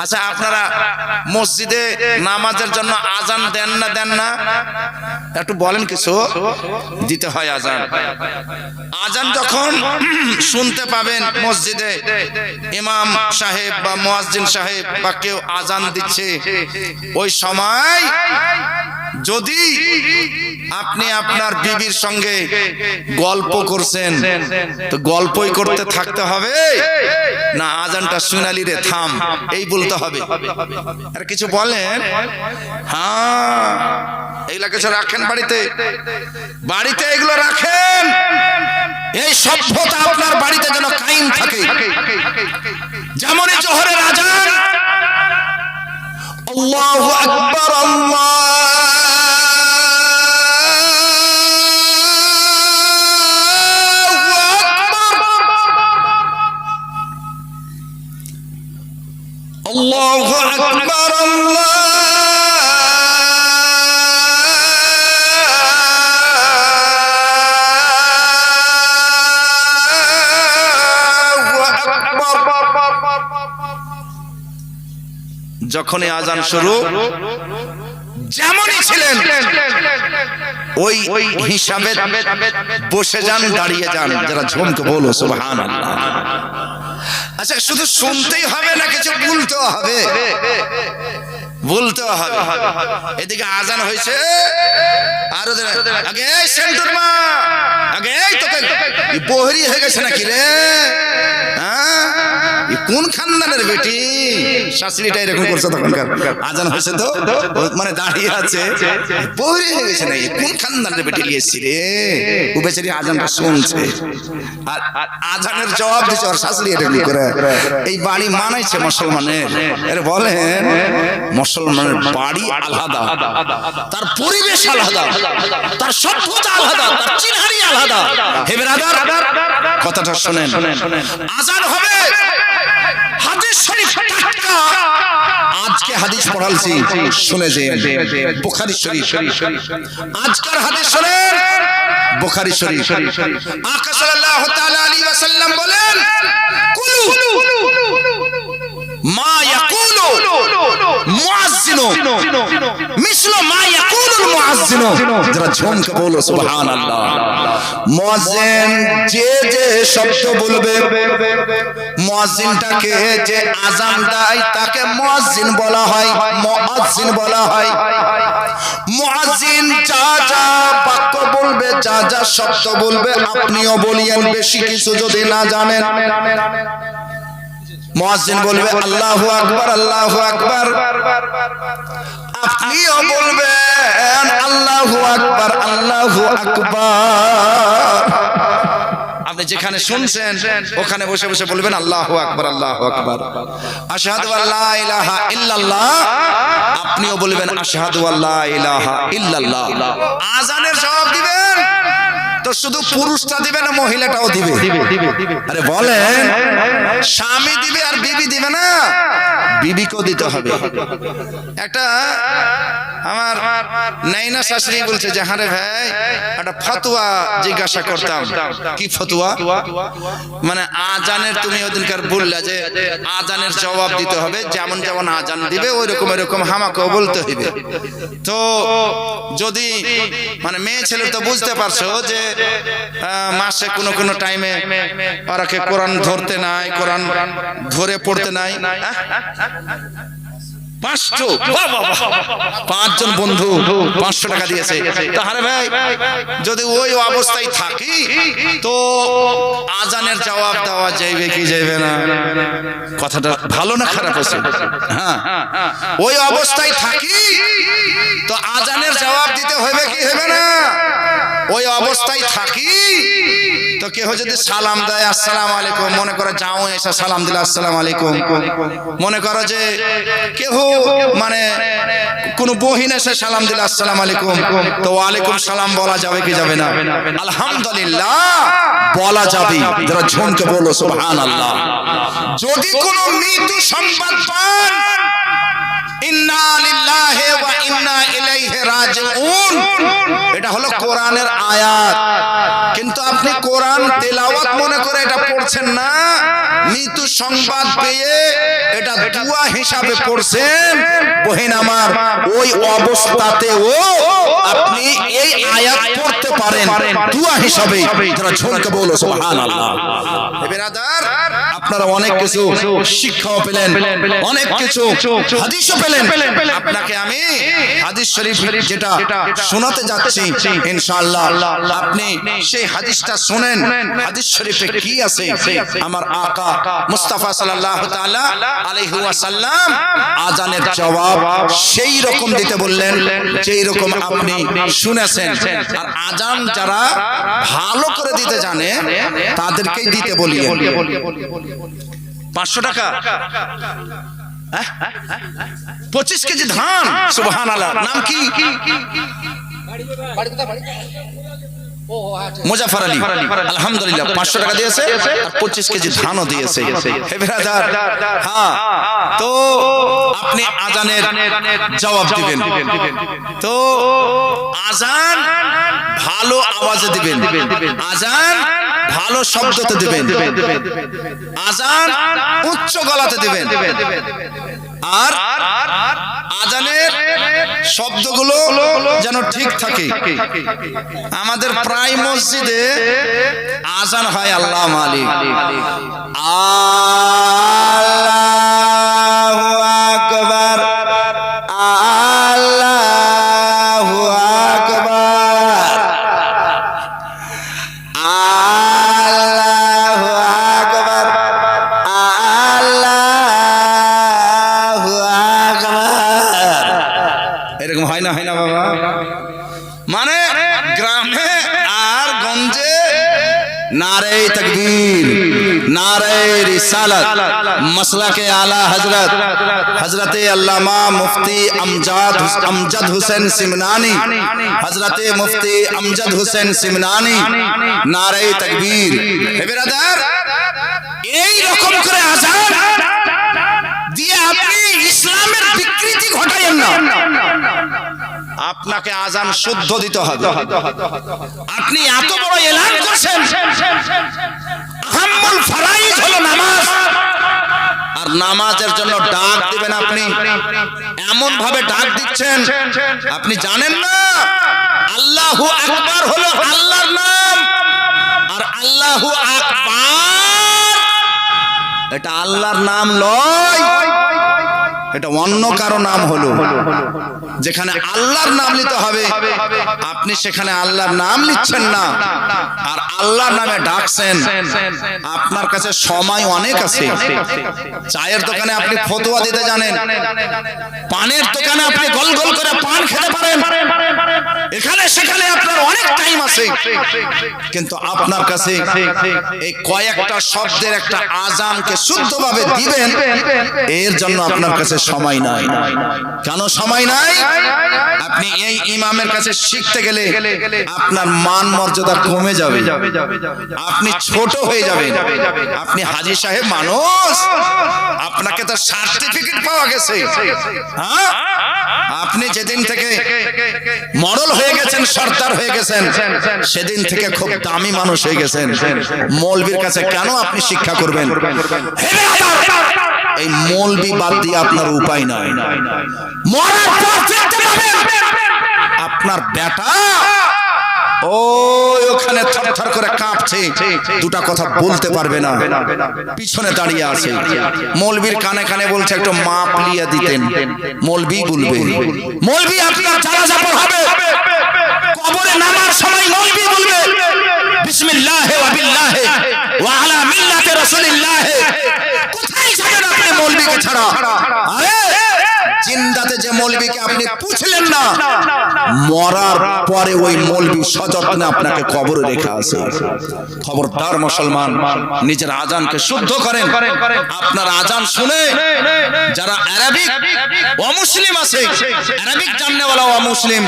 আচ্ছা আপনারা মসজিদে নামাজের জন্য আজান দেন না দেন না? একটু বলেন কিছু। দিতে হয় আজান। আজান যখন শুনতে পাবেন মসজিদে, ইমাম সাহেব বা মোয়াজিন সাহেব বা কেউ আজান দিচ্ছে, ওই সময় যদি আপনি আপনার বিবির সঙ্গে গল্প করছেন, তো গল্পই করতে থাকতে হবে। না, আজানটা শুনালি রে, থাম, এই বলতে হবে। আর, কিছু বলেন? হ্যাঁ এইগুলা কিছু রাখেন বাড়িতে? বাড়িতে এগুলো রাখেন। এই সভ্যতা আপনার বাড়িতে যেন কায়েম থাকে। যেমন জোহরের আজান, আল্লাহু আকবার, আল্লাহু যখনই আজান শুরু, যেমনই ছিলেন, ওই হিসাবে বসে যান, দাঁড়িয়ে যান, যারা ঝুমকে বলো সুবহান আচ্ছা শুধু শুনতেই হবে না, কিছু বলতেও হবে। বলতেও হবে। এদিকে আজান হয়েছে। আর ওদের আগে সেন্টুর মা, আগে তোকে বহরি হয়ে গেছে নাকি রে? কোন খানদানের বেটি? শাশুড়িটা এরকম করছে তখনকার। আজান হয়েছে তো? মানে দাঁড়িয়ে আছে। বহরি হয়ে গেছে নাকি? কোন খানদানের বেটি লিয়েছি রে? ও বেচারি আজানটা শুনছে। আর আর আজানের জবাব দিচ্ছে ওর শাশুড়ি এরকম করে? এই বাড়ি মানাইছে মুসলমানের। এর বলেন মুসলমানের বাড়ি আলাদা। তার পরিবেশ আলাদা। তার সভ্যতা আলাদা। তার চিনহারি আলাদা। হে বেরাদার কথাটা শুনেন। আজান হবে। হাদিস শরীফ টাটকা আজকে হাদিস পড়ালছি শুনে যে বুখারী শরীফ আজকের হাদিস শুনেন বুখারী শরীফ আকা সাল্লাল্লাহু তাআলা আলাইহি ওয়াসাল্লাম বলেন কুলু মা ইয়াকুল মিসলু মা ইয়াকুলুল মুয়াজ্জিনু যারা ঝুমকে বলো সুবহানাল্লাহ। মুয়াজ্জিন যে যে শব্দ বলবে মুয়াজ্জিনটাকে যে আজান দেয়, তাকে মুয়াজ্জিন বলা হয় মুয়াজ্জিন বলা হয়। মুয়াজ্জিন যা যা বাক্য বলবে, যা যা শব্দ বলবে, আপনিও বলিয়েন, বেশি কিছু যদি না জানেন। মুয়াজ্জিন বলবে, আল্লাহু আকবার আল্লাহু আকবার। আপনিও বলবেন, আল্লাহু আকবার আল্লাহু আকবার। আপনি যেখানে শুনছেন, ওখানে বসে বসে বলবেন, আল্লাহ আকবর, আল্লাহ আকবার। আশহাদু আল্লা ইলাহা ইল্লাল্লাহ। আপনিও বলবেন, আশহাদু আল্লাহ ইলাহা ইল্লাল্লাহ। আজানের শুধু পুরুষটা দিবে না মহিলাটাও দিবে? আরে বলেন স্বামী দিবে আর বিবি দিবে না? বিবিকেও দিতে হবে। একটা আমার নাইনা শাশুড়ি বলছে যে, হারে ভাই, একটা ফতোয়া জিজ্ঞাসা করতাম। কি ফতোয়া? মানে আজানের তুমি ওদিনকার বললে যে, আজানের জবাব দিতে হবে, যেমন যেমন আজান দিবে ওই রকম এরকম হামাকেও বলতে হইবে। তো যদি মানে মেয়ে ছেলে তো বুঝতে পারছ যে মাসে কোনো কোনো টাইমে ওরাকে কোরআন ধরতে নাই, কোরআন ধরে পড়তে নাই? পাঁচশো বাহ, বাহ, বাহ, বাহ। পাঁচজন বন্ধু পাঁচশো টাকা দিয়েছে। তাহলে ভাই যদি ওই অবস্থায় থাকি তো আজানের জবাব দেওয়া যাইবে কি যাইবে না? কথাটা ভালো না খারাপ আছে হ্যাঁ। ওই অবস্থায় থাকি তো আজানের জবাব দিতে হবে কি হবে না? ওই অবস্থায় থাকি তো কেহ যদি সালাম দেয় আসসালাম আলাইকুম মনে করো যাও এসে সালাম দিলে আসসালাম আলাইকুম মনে করো যে কেহ মানে কোন বহিন এসে সালাম দিলে আসসালাম আলাইকুম। তো ওয়ালাইকুম সালাম বলা যাবে কি যাবে না? আলহামদুলিল্লাহ বলা যাবে। যারা ঝুমকে বলো সুবহানাল্লাহ। যদি কোনো মৃত্যু সংবাদ পান এটা হলো কোরআনের আয়াত। কিন্তু আপনি কোরআন তেলাওয়াত মনে করে এটা পড়ছেন না। মৃত্যু সংবাদ পেয়ে এটা দুয়া হিসাবে পড়ছেন। বহিন আমার ওই অবস্থাতেও আপনি এই আয়াত পড়তে পারেন। দুয়া হিসাবে। যারা ঝুঁকে বলো সুবহানাল্লাহ। বেরাদার আপনারা অনেক কিছু শিক্ষাও পেলেন। অনেক কিছু হাদিসও পেলেন। আপনাকে আমি হাদিস শরীফ যেটা শোনাতে যাচ্ছি ইনশাআল্লাহ। আপনি সেই হাদিসটা শুনেন। হাদিস শরীফে কি আছে? আমার আকা মুস্তাফা সাল্লাল্লাহু তাআলা আলাইহি ওয়াসাল্লাম আজানের জবাব সেই রকম দিতে বললেন যেই রকম আপনি শুনেছেন। আর আজান যারা ভালো করে দিতে জানে, তাদেরকেই দিতে বলিয়ে। পাঁচশো টাকা? হ্যাঁ? পঁচিশ কেজি ধান? সুবহান নাম কি? মুজাফর আলী, আলহামদুলিল্লাহ, পাঁচশো টাকা দিয়েছে আর পঁচিশ কেজি ধানও দিয়েছে। হ্যাঁ তো আপনি আজানের জবাব দিবেন। তো আজান ভালো আওয়াজে দিবেন। আজান ভালো শব্দতে দিবেন। আজান উচ্চ গলাতে দিবেন। আর আজানের শব্দগুলো যেন ঠিক থাকে। আমাদের প্রায় মসজিদে আজান হয় আল্লাহ মালিক। আল্লাহু হয় না হয় না, বাবা। মানে গ্রামে আর গঞ্জে নারে মুফতি আমজাদ আমজাদ হোসেন সিমনানি, হযরতে মুফতি আমজাদ হোসেন সিমনানি, নারে তকবীর। হে করে আজান দিয়ে আপনি ইসলামের বিকৃতি ঘটাইয়েন না। আপনাকে আজান শুদ্ধ দিতে হবে। আপনি এত বড় এলান করছেন। আহাম্মুল ফারাইজ হলো নামাজ। আর নামাজের জন্য ডাক দিবেন আপনি। এমন ভাবে ডাক দিচ্ছেন। আপনি জানেন না, আল্লাহু আকবার হলো আল্লাহর নাম। আর আল্লাহু আকবার এটা আল্লাহর নাম লয়। এটা অন্য কারও নাম হলো। যেখানে আল্লাহর নাম নিতে হবে, আপনি সেখানে আল্লাহর নাম নিচ্ছেন না। আর আল্লাহর নামে ডাকছেন, আপনার কাছে সময় অনেক আছে। চায়ের দোকানে আপনি ফতোয়া দিতে জানেন, পানের দোকানে আপনি গোল গোল করে পান খেতে পারেন। এখানে সেখানে আছে কিন্তু আপনার কাছে এই কয়েকটা শব্দের একটা আজানকে শুদ্ধভাবে দিবেন, এর জন্য আপনার কাছে সময় নাই। কেন সময় নাই? আপনি এই ইমামের কাছে শিখতে গেলে আপনার মান মর্যাদা কমে যাবে। আপনি ছোট হয়ে যাবেন। আপনি হাজি সাহেব মানুষ। আপনাকে তো সার্টিফিকেট পাওয়া গেছে। হ্যাঁ? আপনি যেদিন থেকে মরল হয়ে গেছেন, সর্দার হয়ে গেছেন, সেদিন থেকে খুব দামি মানুষ হয়ে গেছেন। মৌলবীর কাছে কেন আপনি শিক্ষা করবেন? এই মৌলবি বাদ দিয়ে আপনার উপায় পাবেন আপনার বেটা ওই ওখানে থরথর করে কাঁপছে। দুটা কথা বলতে পারবে না। পিছনে দাঁড়িয়ে আছে। মৌলবীর কানে কানে বলছে একটু মাপ লিয়ে দিতেন। মৌলবি বলবে। মৌলবি আপনার জানাজা পড়াবে কবরে নামার সময় মৌলবি বলবে বিসমিল্লাহ ওয়া বিল্লাহ ওয়া আলা মিল্লাতি রাসূলিল্লাহ। কোথায় যাবেন আপনি মৌলবিকে ছাড়া? আরে জিন্দাতে যে মৌলবিকে আপনি পুছলেন না মরার পরে ওই মৌলবি সযত্নে আপনাকে কবরে রেখে আছে খবরদার মুসলমান নিজের আজানকে শুদ্ধ করেন। আপনার আজান শুনে যারা আরবিক অমুসলিম আছে আরবিক জাননেওয়ালা অমুসলিম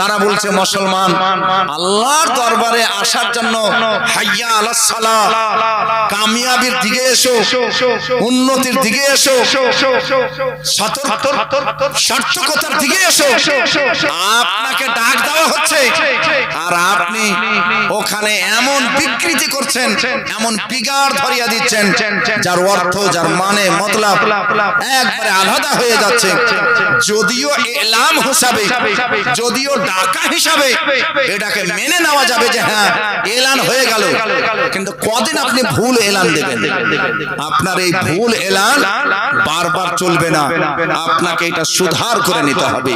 তারা বলছে মুসলমান আল্লাহর দরবারে আসার জন্য হাইয়া আলাস সালাহ কামিয়াবির দিকে এসো উন্নতির দিকে এসো সতর্ক সার্থকতার দিকে এসো। আপনাকে ডাক দেওয়া হচ্ছে। আর আপনি ওখানে এমন বিকৃতি করছেন, এমন ধরিয়া দিচ্ছেন, যার অর্থ, যার মানে একবারে আলাদা হয়ে যাচ্ছে। যদিও এলাম হিসাবে, যদিও ডাকা হিসাবে, এটাকে মেনে নেওয়া যাবে যে হ্যাঁ এলান হয়ে গেল। কিন্তু কদিন আপনি ভুল এলান দেবেন? আপনার এই ভুল এলান বারবার চলবে না। আপনাকে এটা সুধার করে নিতে হবে!